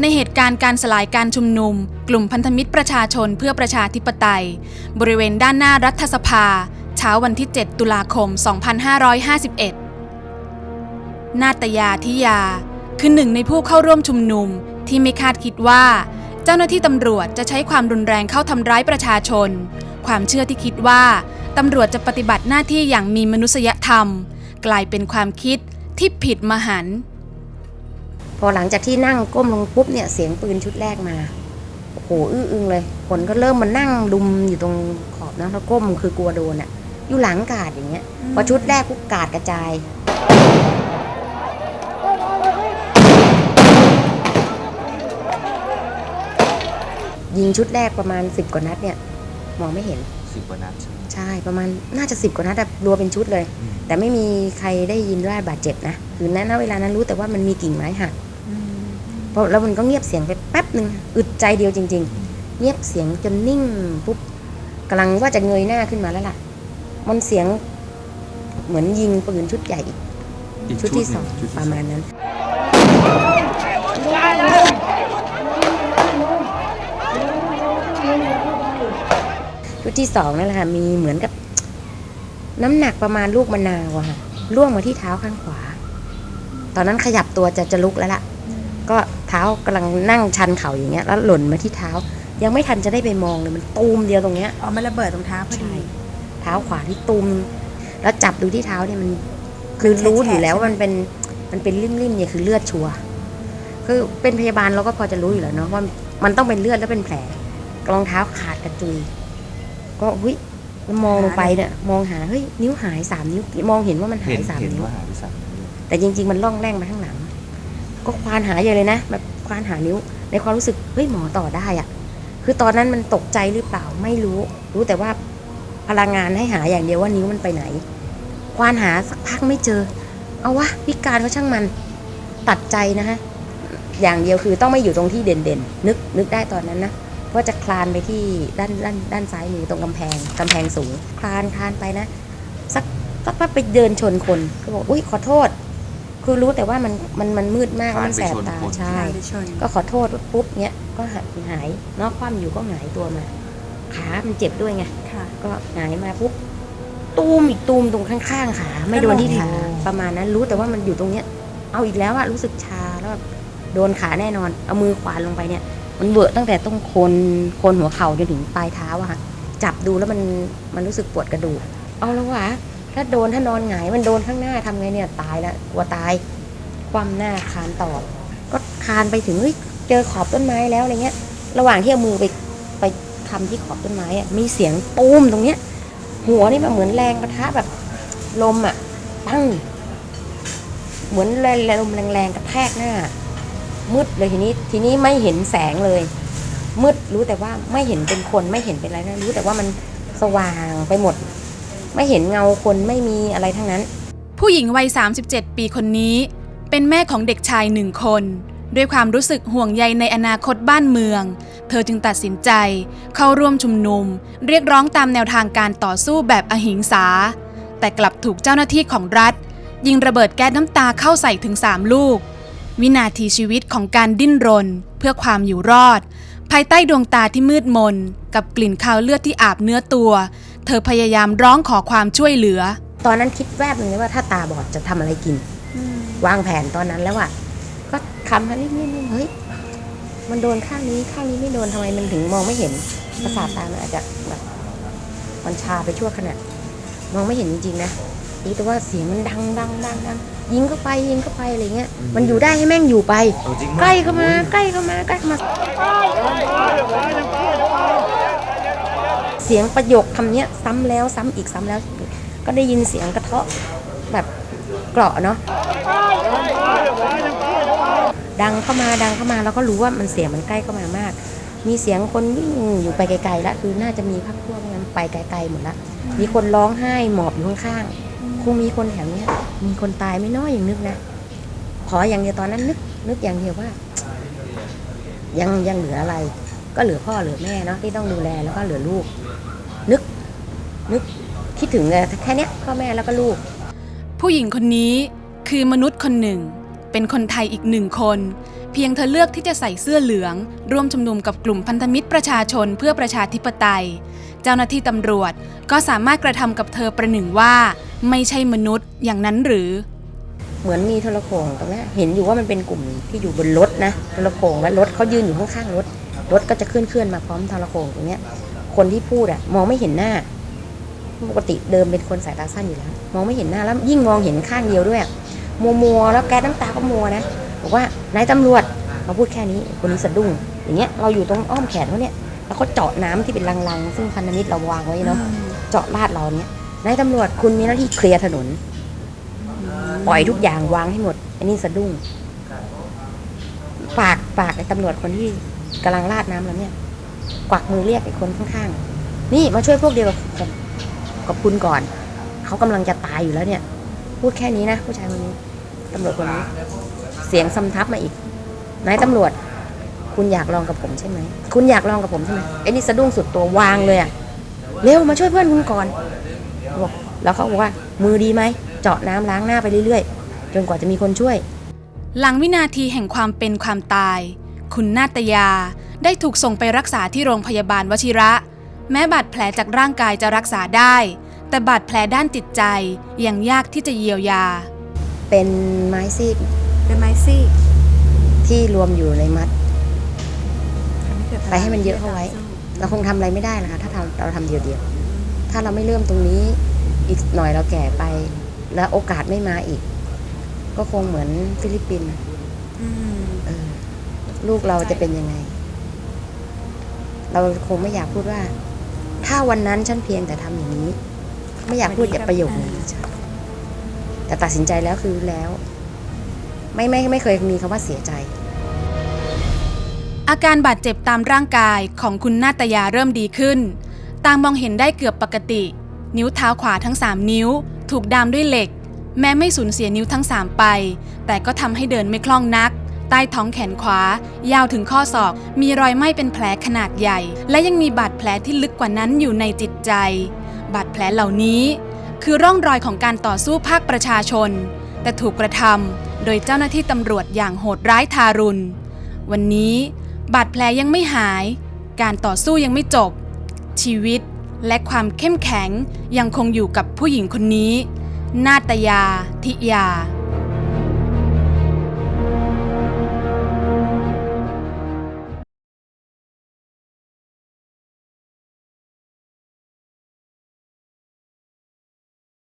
ในเหตุการณ์การสลายการชุมนุม กลุ่มพันธมิตรประชาชนเพื่อประชาธิปไตย บริเวณด้านหน้ารัฐสภา เช้าวันที่ 7 ตุลาคม 2551 นาตยาทิยา คือหนึ่งในผู้เข้าร่วมชุมนุมที่ไม่คาดคิดว่า เจ้าหน้าที่ตำรวจจะใช้ความรุนแรงเข้าทำร้ายประชาชน ความเชื่อที่คิดว่าตำรวจจะปฏิบัติหน้าที่อย่างมีมนุษยธรรม กลายเป็นความคิดที่ผิดมหันต์ พอหลังจากที่นั่งก้มลงปุ๊บเนี่ยเสียงปืนชุดแรกมาโอ้โหอื้ออึงเลยคนก็เริ่มมานั่งดุมอยู่ตรงขอบนะแล้วก้มคือกลัวโดนอะอยู่หลังกาดอย่างเงี้ยพอชุดแรกปุ๊บกาดกระจายยิงชุดแรกประมาณสิบกว่านัดเนี่ยมองไม่เห็นสิบกว่านัดใช่ไหม ใช่ประมาณน่าจะสิบกว่านัดแต่รัวเป็นชุดเลย อืม แต่ไม่มีใครได้ยินว่าบาดเจ็บนะคือณณเวลานั้นรู้แต่ว่ามันมีกิ่งไม้หัก เพราะแล้วมันก็เงียบเสียงไปแป๊บหนึ่งอึดใจเดียวจริง ๆ เงียบเสียงจนนิ่งปุ๊บกำลังว่าจะเงยหน้าขึ้นมาแล้วล่ะ มันเสียงเหมือนยิงปืนชุดใหญ่อีกอีกชุดที่หสนึ่องชุดที่ประมาณนั้นชุดที่สองนั่นแหละค่ะมีเหมือนกับน้ำหนักประมาณลูกมะนาวอะค่ะล่วงมาที่เท้าข้างขวา ตอนนั้นขยับตัวจะจะลุกแล้วล่ะ ก็ เท้ากำลังนั่งชันเข่าอย่างเงี้ย แล้วหล่นมาที่เท้า ยังไม่ทันจะได้ไปมองเลยมันตูมเดียวตรงเนี้ยอ๋อมันระเบิดตรงเท้าพอดีเท้าขวาที่ตูมแล้วจับดูที่เท้าเนี่ยมันคือรู้อยู่แล้วว่ามันเป็นมันเป็นริ่มๆเนี่ยคือเลือดชัวร์คือเป็นพยาบาลเราก็พอจะรู้อยู่แล้วเนาะว่ามันต้องเป็นเลือดแล้วเป็นแผลรองเท้าขาดกระจุย ก็เฮ้ยแล้วมองลงไปเนี่ยมองหาเฮ้ยนิ้วหายสามนิ้วมองเห็นว่ามันหาเห็นยสามเห็นนิ้วว่าหายไปสามนิ้วแต่จริง ๆ มันล่องแร่งมาข้างหลัง ก็ควานหาใหญ่เลยนะ แบบควานหานิ้ว ในความรู้สึกเฮ้ยหมอต่อได้อะคือตอนนั้นมันตกใจหรือเปล่าไม่รู้ รู้แต่ว่าพลังงานให้หาอย่างเดียวว่านิ้วมันไปไหน ควานหาสักพักไม่เจอ เอาวะพิการก็ช่างมันตัดใจนะฮะอย่างเดียวคือต้องไม่อยู่ตรงที่เด่นๆนึกนึกได้ตอนนั้นนะว่าจะคลานไปที่ด้านด้านด้านซ้ายมือตรงกำแพงกำแพงสูง คลานคลานไปนะ สักสักพักไปเดินชนคนก็บอกอุ้ยขอโทษ คือรู้แต่ว่ามันมันมันมืดมากแล้วมันแสบตาใช่ ไปชนก็ขอโทษปุ๊บเนี้ยก็หายหายเนอกคว่ำอยู่ก็หงายตัวมา ขามันเจ็บด้วยไง ค่ะ ก็หงายมาปุ๊บตูมอีกตูมตรงข้างๆขาไม่โดนที่ขาประมาณนั้นรู้แต่ว่ามันอยู่ตรงเนี้ย เอาอีกแล้วอะรู้สึกชาแล้วแบบโดนขาแน่นอน เอามือขวานลงไปเนี่ย มันเวอะตั้งแต่ตรงโคนโคนหัวเข่าจนถึงปลายเท้าอะค่ะจับดูแล้วมันมันรู้สึกปวดกระดูกเอาแล้ววะ ถ้าโดนถ้านอนหงายมันโดนข้างหน้าทำไงเนี่ยตายล้วกลัวตาย คว่ำหน้าคานต่อ ก็คานไปถึงเจอขอบต้นไม้แล้วอะไรเงี้ย ระหว่างที่เอามือไปไปทำที่ขอบต้นไม้อะมีเสียงตูมตรงเนี้ย หัวนี่แบบเหมือนแรงกระทะแบบลมอะปั้งเหมือนแรงลมแรงๆกระแทกหน้า มืดเลยทีนี้ทีนี้ไม่เห็นแสงเลย มืดรู้แต่ว่าไม่เห็นเป็นคนไม่เห็นเป็นอะไรนะรู้แต่ว่ามันสว่างไปหมด ไม่เห็นเงาคนไม่มีอะไรทั้งนั้น ผู้หญิงวัย 37 ปีคนนี้ เป็นแม่ของเด็กชายหนึ่งคน ด้วยความรู้สึกห่วงใยในอนาคตบ้านเมือง เธอจึงตัดสินใจ เข้าร่วมชุมนุม เรียกร้องตามแนวทางการต่อสู้แบบอหิงสา แต่กลับถูกเจ้าหน้าที่ของรัฐ ยิงระเบิดแก๊สน้ำตาเข้าใส่ถึง 3 ลูก วินาทีชีวิตของการดิ้นรน เพื่อความอยู่รอด ภายใต้ดวงตาที่มืดมน กับกลิ่นคาวเลือดที่อาบเนื้อตัว ธอพยายามร้องขอความช่วยเหลือ ตอนนั้นคิดแวบหนึ่งเลยว่าถ้าตาบอดจะทำอะไรกิน วางแผนตอนนั้นแล้วอะก็คำคันนิดนิดเฮ้ยมันโดนข้างนี้ข้างนี้ไม่โดนทำไมมันถึงมองไม่เห็นประสาทตามันอาจจะแบบมันชาไปชั่วขณะมองไม่เห็นจริงๆนะรู้แต่ว่าเสียงมันดังดังดังดังยิงเข้าไปยิงเข้าไปอะไรเงี้ย มันอยู่ได้ให้แม่งอยู่ไปเอาจริงใกล้เข้ามาใกล้เข้ามาใกล้เข้ามาเสียงประโยคคำเนี้ยซ้ำแล้วซ้ำอีกซ้ำแล้ว ก็ได้ยินเสียงกระเทาะแบบเกราะเนาะดังเข้ามาดังเข้ามาแล้วก็รู้ว่ามันเสียงมันใกล้เข้ามามาก มีเสียงคนวิ่งอยู่ไปไกลๆแล้วคือน่าจะมีพักพวกนั้นไปไกลๆหมดละมีคนร้องไห้หมอบอยู่ข้างๆคงมีคนแถวนี้มีคนตายไม่น้อยอย่างนึกนะขออย่างเดียวตอนนั้นนึกนึกอย่างเดียวว่า ยังยังเหลืออะไร ก็เหลือพ่อเหลือแม่เนาะที่ต้องดูแลแล้วก็เหลือลูก นึกคิดถึงเลยแค่เนี้ยพ่อแม่แล้วก็ลูก ผู้หญิงคนนี้คือมนุษย์คนหนึ่ง เป็นคนไทยอีกหนึ่งคน เพียงเธอเลือกที่จะใส่เสื้อเหลือง ร่วมชุมนุมกับกลุ่มพันธมิตรประชาชนเพื่อประชาธิปไตย เจ้าหน้าที่ตำรวจก็สามารถกระทำกับเธอประหนึ่งว่า ไม่ใช่มนุษย์อย่างนั้นหรือ เหมือนมีโทรโขงตรงเนี้ยเห็นอยู่ว่ามันเป็นกลุ่มที่อยู่บนรถนะโทรโขงและรถเขายืนอยู่ข้างๆรถรถก็จะเคลื่อนเคลื่อนๆมาพร้อมโทรโขงตรงเนี้ยคนที่พูดอะมองไม่เห็นหน้า ปกติเดิมเป็นคนสายตาสั้นอยู่แล้ว มองไม่เห็นหน้าแล้วยิ่งมองเห็นข้างเดียวด้วยมัวมัวๆแล้วแกสน้ำตาก็มัวนะบอกว่านายตำรวจเขาพูดแค่นี้คนนี้สะดุ้ง อย่างเงี้ยเราอยู่ตรงอ้อมแขนเขาเนี่ยแล้วเขาเจาะน้ำที่เป็นลังๆ ซึ่งพันธมิตรเราวางไว้เนาะเจาะลาดเราเนี่ยนายตำรวจคุณมีหน้าที่เคลียร์ถนนปล่อยทุกอย่างวางให้หมดอันนี้สะดุ้งฝากฝากไอ้ตำรวจคนที่กำลังราดน้ำเราเนี่ย กวักมือเรียกไอ้คนข้างๆนี่มาช่วยพวกเดียวกับกั บกับคุณก่อน เขากำลังจะตายอยู่แล้วเนี่ย พูดแค่นี้นะ ผู้ชายคนนี้ตำรวจคนนี้ เสียงซ้ำทับมาอีกนายตำรวจ คุณอยากลองกับผมใช่ไหมคุณอยากลองกับผมใช่ไหมไอ้นี่สะดุ้งสุดตัววางเลยอะเร็วมาช่วยเพื่อนคุณก่อนบอกแล้วเขาบอกว่า มือดีไหมเจาะน้ำล้างหน้าไปเรื่อยๆ จนกว่าจะมีคนช่วย หลังวินาทีแห่งความเป็นความตาย คุณนาตยาได้ถูกส่งไปรักษาที่โรงพยาบาลวชิระ แม้บาดแผลจากร่างกายจะรักษาได้ แต่บาดแผลด้านจิตใจยังยากที่จะเยียวยา เป็นไม้ซีกเป็นไม้ซี่ที่รวมอยู่ในมัด ไปให้มันเยอะเข้าไว้ เราคงทำอะไรไม่ได้นะคะ ถ้าทำเราทำเดียวเดียวๆถ้าเราไม่เริ่มตรงนี้อีกหน่อยเราแก่ไป แล้วโอกาสไม่มาอีก ก็คงเหมือนฟิลิปปินส์อืมเออลูกเราจะเป็นยังไง เราคงไม่อยากพูดว่า ถ้าวันนั้นฉันเพียงแต่ทำอย่างนี้ ไม่อยากพูดอย่าประโยคนี้แต่ตัดสินใจแล้วคือแล้ว ไม่ไม่ไม่เคยมีคำว่าเสียใจ อาการบาดเจ็บตามร่างกายของคุณนาตยาเริ่มดีขึ้น ตามมองเห็นได้เกือบปกติ นิ้วเท้าขวาทั้ง 3 นิ้ว ถูกดามด้วยเหล็ก แม้ไม่สูญเสียนิ้วทั้ง 3 ไป แต่ก็ทำให้เดินไม่คล่องนัก ใต้ท้องแขนขวา ยาวถึงข้อศอก มีรอยไหม้เป็นแผลขนาดใหญ่ และยังมีบาดแผลที่ลึกกว่านั้นอยู่ในจิตใจ บาดแผลเหล่านี้ คือร่องรอยของการต่อสู้ภาคประชาชน แต่ถูกกระทำโดยเจ้าหน้าที่ตำรวจอย่างโหดร้ายทารุณ วันนี้ บาดแผลยังไม่หาย การต่อสู้ยังไม่จบ ชีวิตและความเข้มแข็งยังคงอยู่กับผู้หญิงคนนี้ นาตยา ทิยา